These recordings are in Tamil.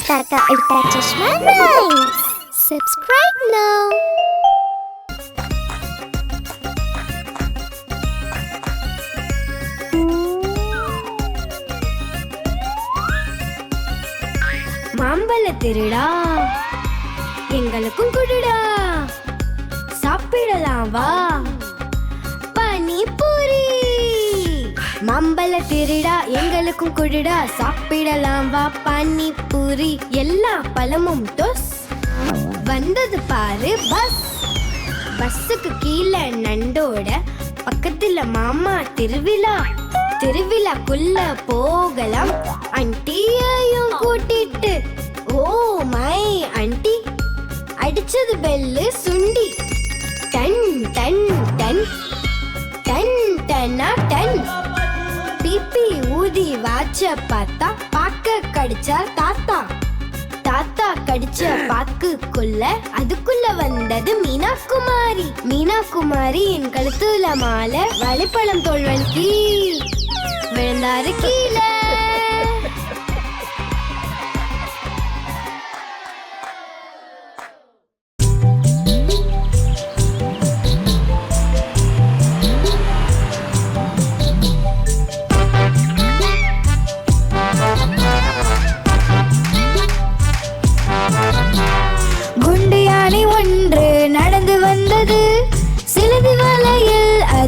Ultra ka Ultra Chashma Rhymes. Subscribe now. மாம்பழ திருடா எங்களுக்கும் குடுடா சாப்பிடலாம் வா மாம்பழ திருடா எங்களுக்கும் குடிடா. சாப்பிடலாம் வா பானிபூரி. எல்லா பழமும் டொஸ். வந்தது பாரு பஸ். பஸ்ஸுக்கு கீழே நண்டோட பக்கத்துல மாமா திருவிழா. திருவிழாக்குள்ள போகலாம். அண்டியையும் கூட்டிட்டு. ஓ மை அண்டி அடிச்சது பெல்லு சுண்டி. டன் டன் டன். கடிச்ச பார்த்தா பாக்க கடிச்சா தாத்தா. தாத்தா கடிச்ச பாக்குக்குள்ள அதுக்குள்ள வந்தது மீனா குமாரி மீனா குமாரி என் கழுத்துல மாலை வழிப்பழம் தோல்வன் கீழ் விழுந்தாரு கீழே.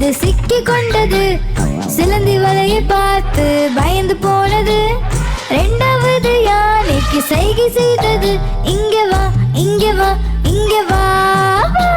அது சிக்கி கொண்டது சிலந்தி வலையை பார்த்து பயந்து போனது. ரெண்டாவது யானைக்கு சைகை செய்தது. இங்க வா இங்க வா இங்க வா வா.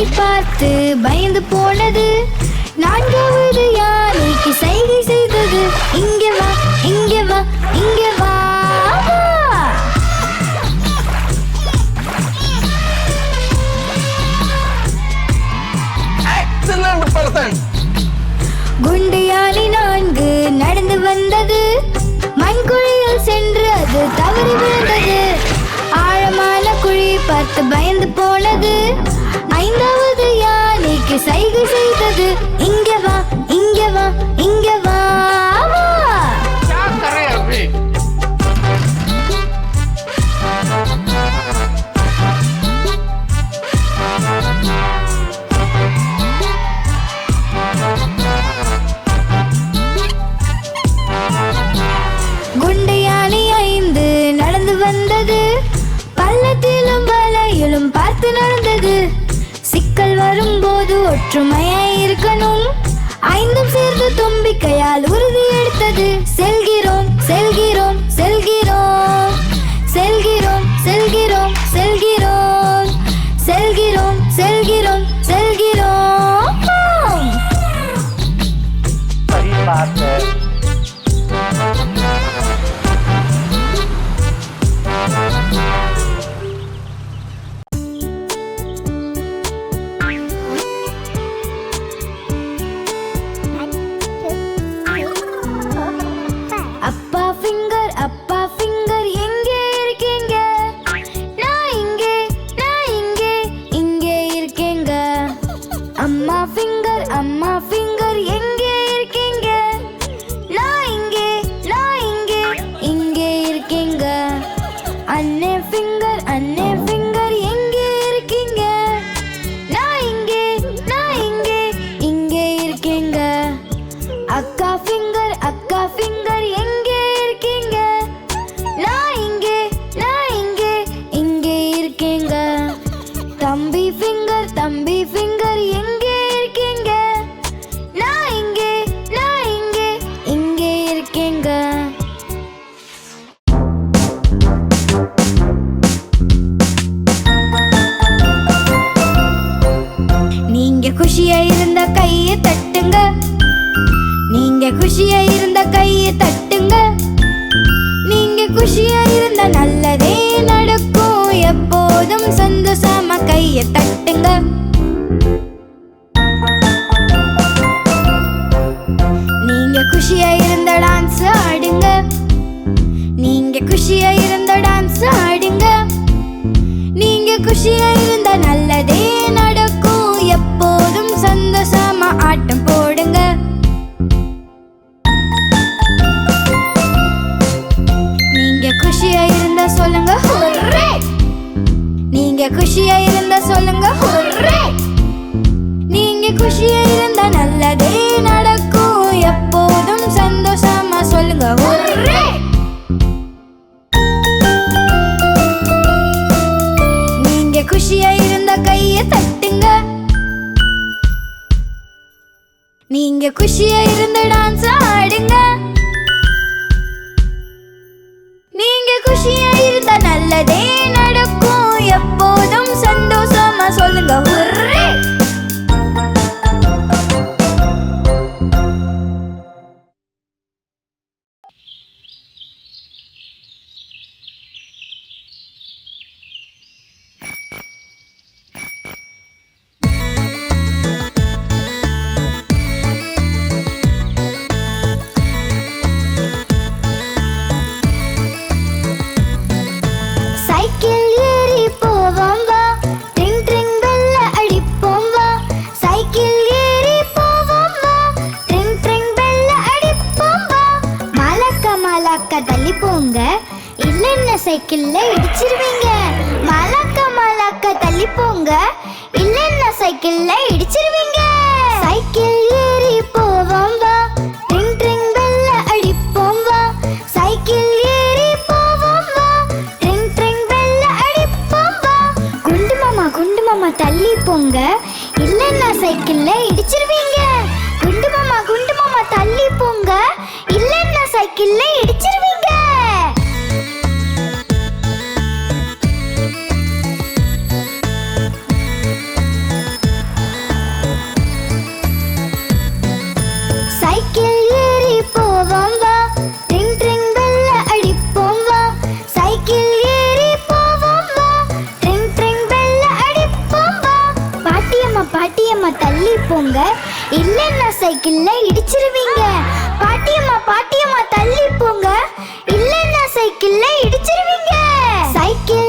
வலையை பார்த்து பயந்து போனது. நான்காவது யானைக்கு சைகை செய்தது. இங்க வா இங்க வா இங்க வா. குண்டு யானை நான்கு நடந்து வந்தது. மண்குழியில் சென்று அது தவறி விழுந்தது. ஆழமான குழி பார்த்து பயந்து போனது. ஐந்தாவது யானைக்கு சைகை செய்தது. ஒற்றுமையா இருக்கணும். ஐந்தும் சேர்ந்து தும்பிக்கையால் உறுதி எடுத்தது செல்கிறோம். அண்ணே ஃபிங்கர் எங்கே இருக்கீங்க? நான் இங்கே நான் இங்கே இங்கே இருக்கேங்க. அக்கா ஃபிங்கர் அக்கா ஃபிங்கர் எங்கே இருக்கீங்க? நான் இங்கே நான் இங்கே இங்கே இருக்கேங்க. தம்பி ஃபிங்கர் தம்பி ஃபிங்கர் குஷியா இருந்தா நல்லதே நடக்கும். எப்போதும் சந்தோஷமா கையை தட்டுங்க. நீங்க குஷியா இருந்த டான்ஸ் ஆடுங்க. நீங்க குஷியா இருந்த டான்ஸ் ஆடுங்க. நீங்க குஷியா இருந்த நல்லதே நீங்க குஷியா இருந்த சைக்கிள்ல இடிச்சிருவீங்க. மலக்க மலக்க தள்ளி போங்க இல்லைன்னா சைக்கிள்ல இடிச்சிருவீங்க. சைக்கிள் ஏறி போவோம் வா. ட்ரிங் ட்ரிங் பெல்ல அடிப்போம் வா. சைக்கிள் ஏறி போவோம் வா. ட்ரிங் ட்ரிங் பெல்ல அடிப்போம் வா. குண்டு மாமா குண்டு மாமா தள்ளி போங்க இல்லைன்னா சைக்கிள்ல இடிச்சிருவீங்க. குண்டு மாமா குண்டு மாமா தள்ளி போங்க இல்லைன்னா சைக்கிள்ல இடிச்சிருவீங்க. பாட்டியம்மா தள்ளி போங்க. இல்லைன்னா சைக்கிள்ல இடிச்சிருவீங்க. பாட்டியம்மா பாட்டியம்மா தள்ளி போங்க. இல்லைன்னா சைக்கிள்ல இடிச்சிருவீங்க. சைக்கிள்